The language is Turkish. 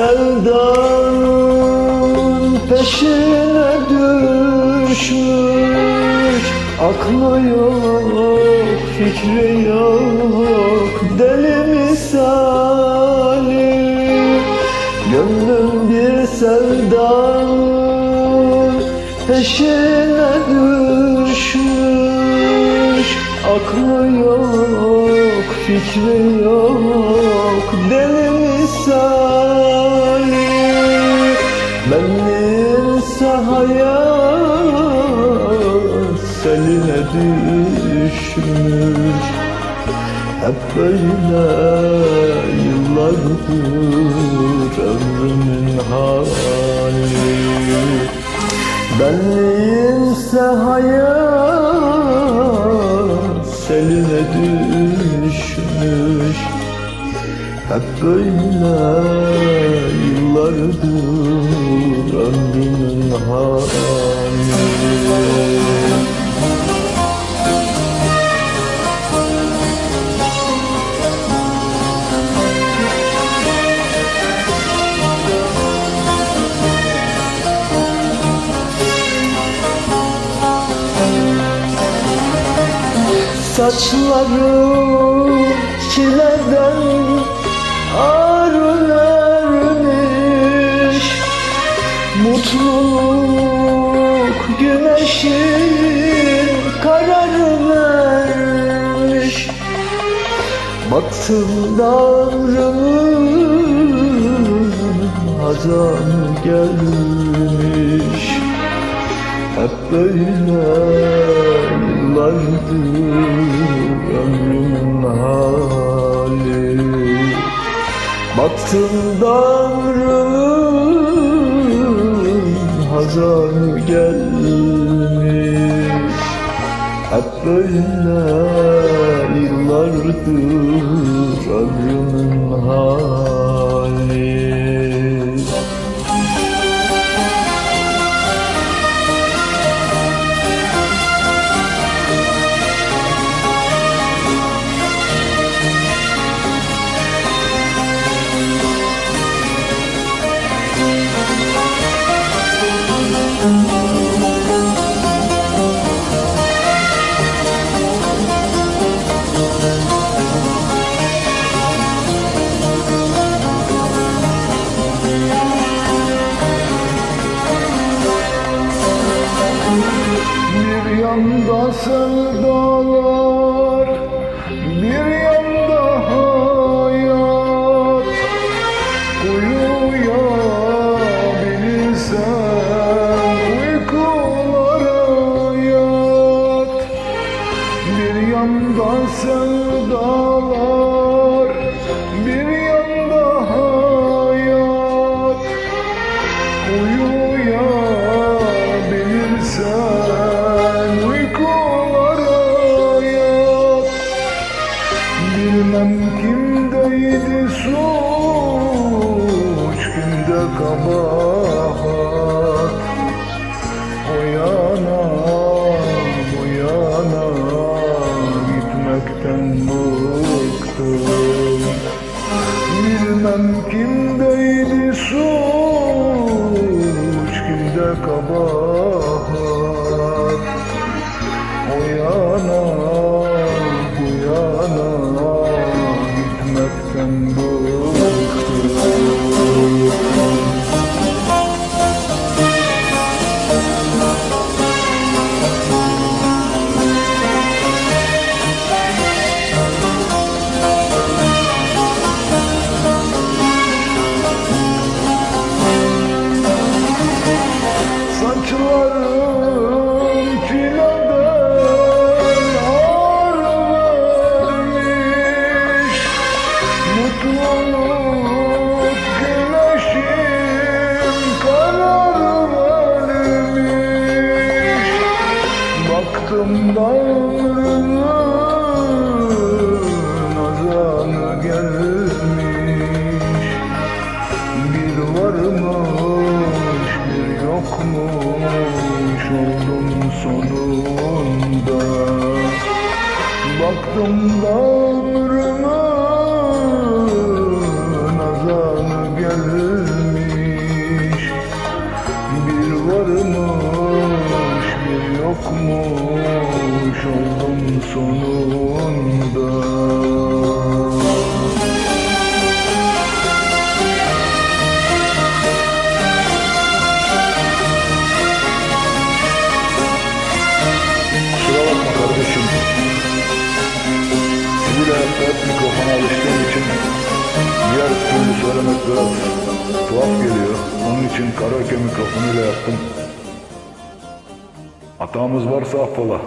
Sevdanın peşine düşmüş. Aklı yok, fikri yok, deli misali? Gönlüm bir sevdanın peşine Aklı yok, fikri yok, deli misali? Benimse hayat seline düşmüş. Hep böyle yıllardır ömrümün hali. Benimse hayat hep böyle yıllardır ömrümün hali Saçlarım çileden arı vermiş Mutluluk güneşin kararı vermiş Baktım davrımın hazan gelmiş. Hep böyle yıllardır Baktım davrımın hazan gelmiş. Hep böyle yıllardır ömrümün Bir yanda কবর Baktım bağrımın azanı gelmiş. Bir varmış bir yokmuş oldum sonunda. Baktım da ömrümün sonunda Kusura bakma kardeşim. Hayatta hep mikrofona alıştığım için diğer türlü söylemek biraz tuhaf geliyor. Onun için karaoke mikrofonuyla yaptım. Hatamız varsa affola.